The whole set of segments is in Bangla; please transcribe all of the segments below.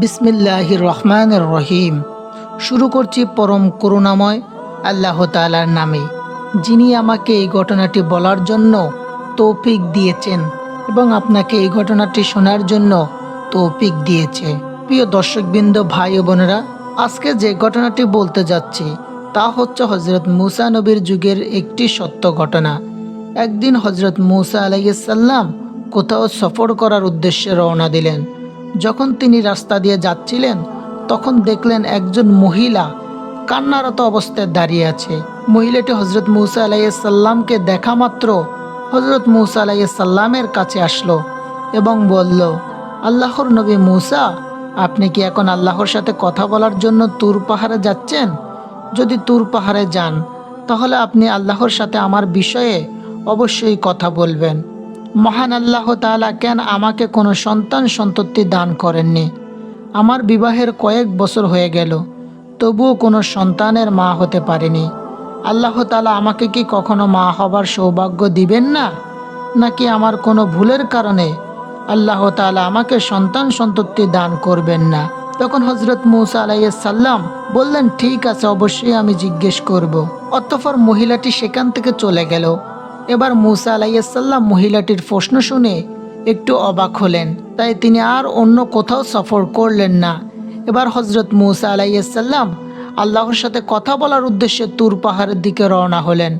বিসমিল্লাহির রহমানের রহিম। শুরু করছি পরম করুণাময় আল্লাহ তাআলার নামে, যিনি আমাকে এই ঘটনাটি বলার জন্য তৌফিক দিয়েছেন এবং আপনাকে এই ঘটনাটি শোনার জন্য তৌফিক দিয়েছে। প্রিয় দর্শকবৃন্দ, ভাই ও বোনেরা, আজকে যে ঘটনাটি বলতে যাচ্ছি, তা হচ্ছে হজরত মুসা নবীর যুগের একটি সত্য ঘটনা। একদিন হজরত মুসা আলাইসাল্লাম কোথাও সফর করার উদ্দেশ্যে রওনা দিলেন। যখন তিনি রাস্তা দিয়ে যাচ্ছিলেন, তখন দেখলেন একজন মহিলা কান্নারত অবস্থায় দাঁড়িয়ে আছে। মহিলাটি হজরত মুসা আলাইসাল্লামকে দেখা মাত্র হজরত মুসা আলাইসাল্লামের কাছে আসলো এবং বলল, আল্লাহর নবী মুসা, আপনি কি এখন আল্লাহর সাথে কথা বলার জন্য তুর পাহাড়ে যাচ্ছেন? যদি তুর পাহাড়ে যান, তাহলে আপনি আল্লাহর সাথে আমার বিষয়ে অবশ্যই কথা বলবেন। মহান আল্লাহ তাআলা কেন আমাকে কোনো সন্তান সন্ততি দান করেননি? আমার বিবাহের কয়েক বছর হয়ে গেল, তবুও কোনো সন্তানের মা হতে পারিনি। আল্লাহ তালা আমাকে কি কখনো মা হবার সৌভাগ্য দিবেন না? নাকি আমার কোনো ভুলের কারণে আল্লাহ তালা আমাকে সন্তান সন্ততি দান করবেন না? তখন হজরত মুসা আলাইসাল্লাম বললেন, ঠিক আছে, অবশ্যই আমি জিজ্ঞেস করব। অতঃপর মহিলাটি সেখান থেকে চলে গেল। এবার মুসা আলাইসাল্লাম মহিলাটির প্রশ্ন শুনে একটু অবাক হলেন। তাই তিনি আর অন্য কোথাও সফর করলেন না। এবার হজরত মুসা আলাইসাল্লাম আল্লাহর সাথে কথা বলার উদ্দেশ্যে তুর পাহাড়ের দিকে রওনা হলেন।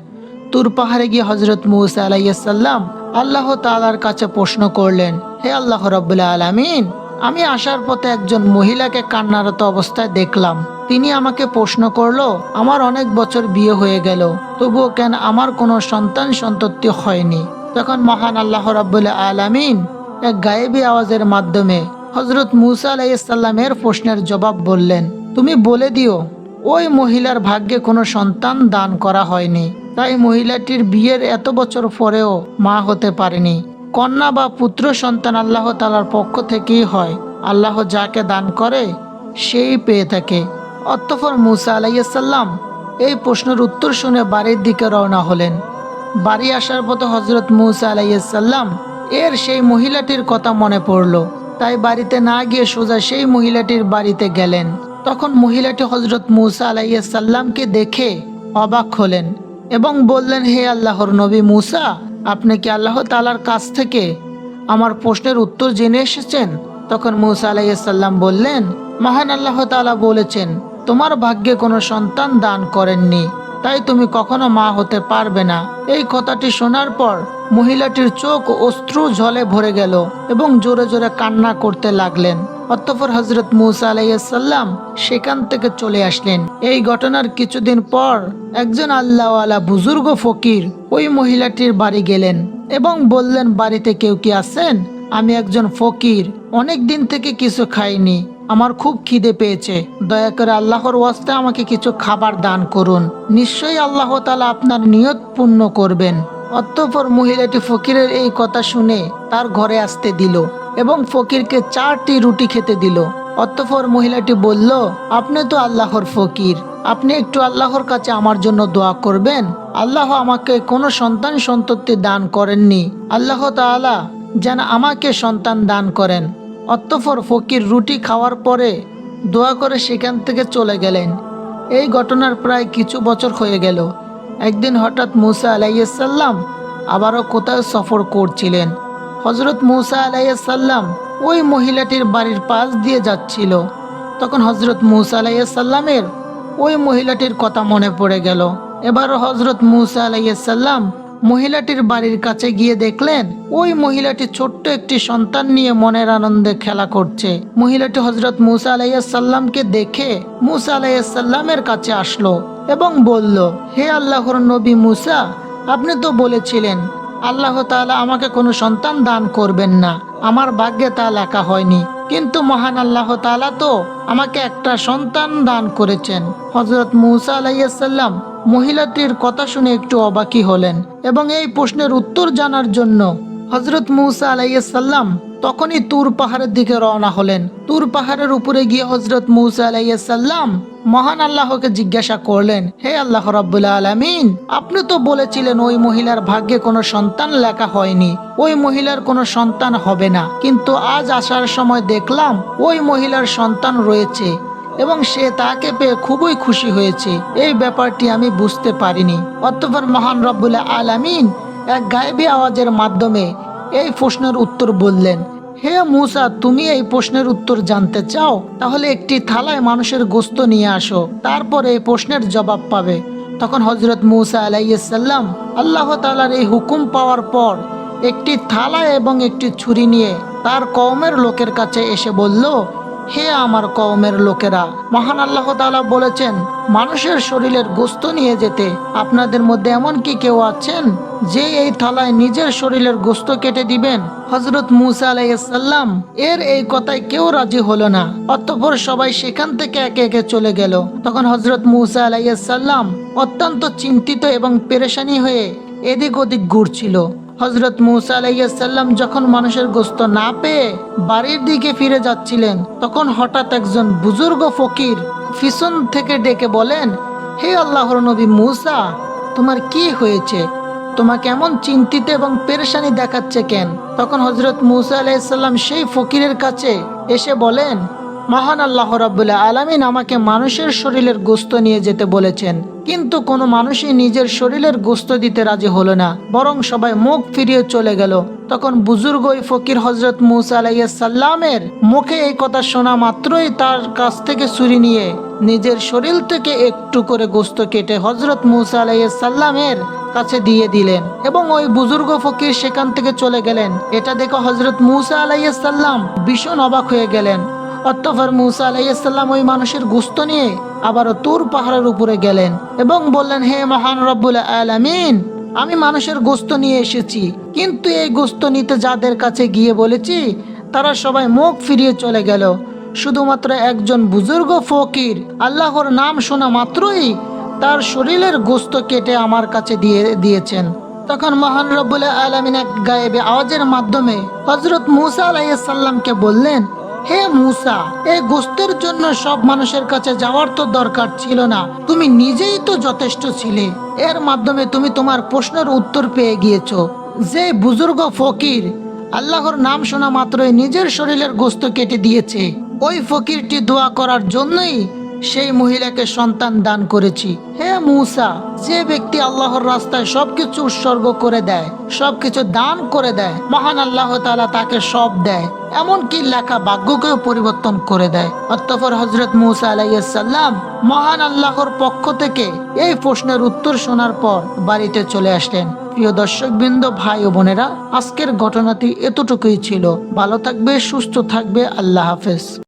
তুর পাহাড়ে গিয়ে হজরত মুসা আলাইসাল্লাম আল্লাহ তালার কাছে প্রশ্ন করলেন, হে আল্লাহ রব্বুল্লা আলমিন আমি আসার পথে একজন মহিলাকে কান্নারত অবস্থায় দেখলাম। তিনি আমাকে প্রশ্ন করল, আমার অনেক বছর বিয়ে হয়ে গেল, তবুও কেন আমার কোনো সন্তান সন্ততি হয়নি? তখন মহান আল্লাহ রাবুল্লাহ আলামিন এক গায়েবী আওয়াজের মাধ্যমে হজরত মুসা আলাইসাল্লামের প্রশ্নের জবাব বললেন, তুমি বলে দিও, ওই মহিলার ভাগ্যে কোনো সন্তান দান করা হয়নি। তাই মহিলাটির বিয়ের এত বছর পরেও মা হতে পারেনি। কন্যা বা পুত্র সন্তান আল্লাহ তালার পক্ষ থেকেই হয়। আল্লাহ যাকে দান করে, সেই পেয়ে থাকে। অতঃপর মুসা আলাইসাল্লাম এই প্রশ্নের উত্তর শুনে বাড়ির দিকে রওনা হলেন। বাড়ি আসার পথে হজরত মুসা আলাইসাল্লাম এর সেই মহিলাটির কথা মনে পড়ল। তাই বাড়িতে না গিয়ে সোজা সেই মহিলাটির বাড়িতে গেলেন। তখন মহিলাটি হজরত মুসা আলাইসাল্লামকে দেখে অবাক হলেন এবং বললেন, হে আল্লাহর নবী মুসা আপনি কি আল্লাহ তালার কাছ থেকে আমার প্রশ্নের উত্তর জেনে এসেছেন? তখন মৌসা আলাইসাল্লাম বললেন, মহান আল্লাহ তালা বলেছেন, তোমার ভাগ্যে কোনো সন্তান দান করেননি, তাই তুমি কখনো মা হতে পারবে না। এই কথাটি শোনার পর মহিলাটির চোখ অশ্রু জলে ভরে গেল এবং জোরে জোরে কান্না করতে লাগলেন। অতঃপর হজরত মুসা আলাইসাল্লাম সেখান থেকে চলে আসলেন। এই ঘটনার কিছুদিন পর একজন আল্লাহওয়ালা বুজুর্গ ফকির ওই মহিলাটির বাড়ি গেলেন এবং বললেন, বাড়িতে কেউ কি আছেন? আমি একজন ফকির, অনেক দিন থেকে কিছু খাইনি, আমার খুব খিদে পেয়েছে। দয়া করে আল্লাহর ওয়াস্তে আমাকে কিছু খাবার দান করুন। নিশ্চয়ই আল্লাহ তালা আপনার নিয়ত পূর্ণ করবেন। অতঃপর মহিলাটি ফকিরের এই কথা শুনে তার ঘরে আসতে দিল। এবং ফকিরকে চারটি রুটি খেতে দিল। অতঃপর মহিলাটি বলল, আপনি তো আল্লাহর ফকির। আপনি একটু আল্লাহর কাছে আমার জন্য দোয়া করবেন। আল্লাহ আমাকে কোনো সন্তান সন্ততি দান করেননি। আল্লাহ তাআলা যেন আমাকে সন্তান দান করেন। অতঃপর ফকির রুটি খাওয়ার পরে দোয়া করে সেখান থেকে চলে গেলেন। এই ঘটনার প্রায় কিছু বছর হয়ে গেল। একদিন হঠাৎ মুসা আলাইসাল্লাম আবারও কোথাও সফর করছিলেন। হজরত মুসা আলাইসাল্লাম ওই মহিলাটির বাড়ির পাশ দিয়ে যাচ্ছিল। তখন হজরত মুসা আলাইসাল্লামের ওই মহিলাটির কথা মনে পড়ে গেল। এবার হজরত মুসা আলাইসাল্লাম মহিলাটির বাড়ির কাছে গিয়ে দেখলেন, ওই মহিলাটি ছোট্ট একটি সন্তান নিয়ে মনের আনন্দে খেলা করছে। মহিলাটি হজরত মুসা আলাইসাল্লামকে দেখে মুসা আলাইসাল্লামের কাছে আসলো এবং বলল, হে আল্লাহর নবী মুসা, আপনি তো বলেছিলেন আল্লাহ তাআলা আমাকে কোনো সন্তান দান করবেন না। আমার ভাগ্যে তা লেখা হয়নি। কিন্তু মহান আল্লাহ তাআলা তো আমাকে একটা সন্তান দান করেছেন। হজরত মুসা আলাইসাল্লাম মহিলাটির কথা শুনে একটু অবাকি হলেন এবং এই প্রশ্নের উত্তর জানার জন্য হজরত মুসা আলাইসাল্লাম তখনই তুর পাহাড়ের দিকে রওনা হলেন। তুর পাহাড়ের উপরে গিয়ে হজরত মুসা আলাইসাল্লাম মহান আল্লাহকে জিজ্ঞাসা করলেন, হে আল্লাহ রাব্বুল আলামিন, আপনি তো বলেছিলেন ওই মহিলার ভাগ্যে কোনো সন্তান লেখা হয়নি, ওই মহিলার কোনো সন্তান হবে না। কিন্তু আজ আসার সময় দেখলাম ওই মহিলার সন্তান রয়েছে এবং সে তাকে পেয়ে খুবই খুশি হয়েছে। এই ব্যাপারটি আমি বুঝতে পারিনি। অতঃপর মহান রব্বুল আলামিন এক গায়েবী আওয়াজের মাধ্যমে এই প্রশ্নের উত্তর বললেন হে মুসা, তুমি এই প্রশ্নের উত্তর জানতে চাও? তাহলে একটি থালায় মানুষের গোস্ত নিয়ে আসো, তারপর এই প্রশ্নের জবাব পাবে। তখন হজরত মুসা আলাইসাল্লাম আল্লাহ তালার এই হুকুম পাওয়ার পর একটি থালা এবং একটি ছুরি নিয়ে তার কওমের লোকের কাছে এসে বলল হে আমার কওমের লোকেরা, মহান আল্লাহ তাআলা বলেছেন, মানুষের শরীরের গোস্ত নিয়ে যেতে আপনাদের মধ্যে এমন কি কেউ আছেন যে এই থালায় নিজের শরীরের গোস্ত কেটে দিবেন? হজরত মুসা আলাইসাল্লাম এর এই কথায় কেউ রাজি হলো না। অতঃপর সবাই সেখান থেকে একে একে চলে গেল। তখন হজরত মুসা আলাইসাল্লাম অত্যন্ত চিন্তিত এবং পেরেশানি হয়ে এদিক ওদিক ঘুরছিল। হজরত মুসা আলাইসাল্লাম যখন মানুষের গোস্ত না পেয়ে বাড়ির দিকে ফিরে যাচ্ছিলেন, তখন হঠাৎ একজন বুজুর্গ ফকির পিছন থেকে ডেকে বলেন, হে আল্লাহর নবী মুসা, তোমার কি হয়েছে? তোমাকে এমন চিন্তিত এবং পেরেশানি দেখাচ্ছে কেন? তখন হজরত মুসা আলাইসাল্লাম সেই ফকিরের কাছে এসে বলেন মহান আল্লাহ রাবুল্লাহ আলামিন আমাকে মানুষের শরীরের গোস্ত নিয়ে যেতে বলেছেন। কিন্তু কোনো মানুষই নিজের শরীরের গোস্ত দিতে রাজি হলো না। বরং সবাই মুখ ফিরিয়ে চলে গেল। তখন বুজুর্গ ওই ফকির হজরত মুসা আলাইসাল্লামের মুখে এই কথা শোনা মাত্রই তার কাছ থেকে ছুরি নিয়ে নিজের শরীর থেকে একটু করে গোস্ত কেটে হজরত মুসা আলাইসাল্লামের কাছে দিয়ে দিলেন এবং ওই বুজুর্গ ফকির সেখান থেকে চলে গেলেন। এটা দেখে হজরত মুসা আলাইসাল্লাম ভীষণ অবাক হয়ে গেলেন। অতঃপর মুসা আলাইসাল্লাম ওই মানুষের গুস্ত নিয়ে আবারও তুর পাহাড়ের উপরে গেলেন এবং বললেন, হে মহান রব্বুল আলামিন, আমি মানুষের গোস্ত নিয়ে এসেছি, কিন্তু এই গোস্ত নিতে যাদের কাছে গিয়ে বলেছি, তারা সবাই মুখ ফিরিয়ে চলে গেল। শুধুমাত্র একজন বুজুর্গ ফকির, আল্লাহর নাম শোনা মাত্রই তার শরীরের গোস্ত কেটে আমার কাছে দিয়ে, দিয়েছেন। তখন মহান রব্বুল আলমিন এক গায়েবে আওয়াজের মাধ্যমে হজরত মুসা আলাইসাল্লামকে বললেন হে মুসা, এই গোস্তের জন্য সব মানুষের কাছে যাওয়ার তো দরকার ছিল না। তুমি নিজেই তো যথেষ্ট ছিলে। এর মাধ্যমে তুমি তোমার প্রশ্নের উত্তর পেয়ে গিয়েছো। যে বুজুর্গ ফকির, আল্লাহর নাম শোনা মাত্রই নিজের শরীরের গোস্ত কেটে দিয়েছে। ওই ফকিরটি দোয়া করার জন্যই সেই মহিলাকে সন্তান দান করেছি। হে মুসা, যে ব্যক্তি আল্লাহর রাস্তায় সবকিছু উৎসর্গ করে দেয়, সবকিছু দান করে দেয়, মহান আল্লাহ তাকে সব দেয়। এমনকি লেখা ভাগ্যকেও পরিবর্তন করে দেয়। অতঃপর হজরত মুসা আলাইসাল্লাম মহান আল্লাহর পক্ষ থেকে এই প্রশ্নের উত্তর শোনার পর বাড়িতে চলে আসলেন। প্রিয় দর্শক বৃন্দ ভাই ও বোনেরা, আজকের ঘটনাটি এতটুকুই ছিল। ভালো থাকবে, সুস্থ থাকবে, আল্লাহ হাফেজ।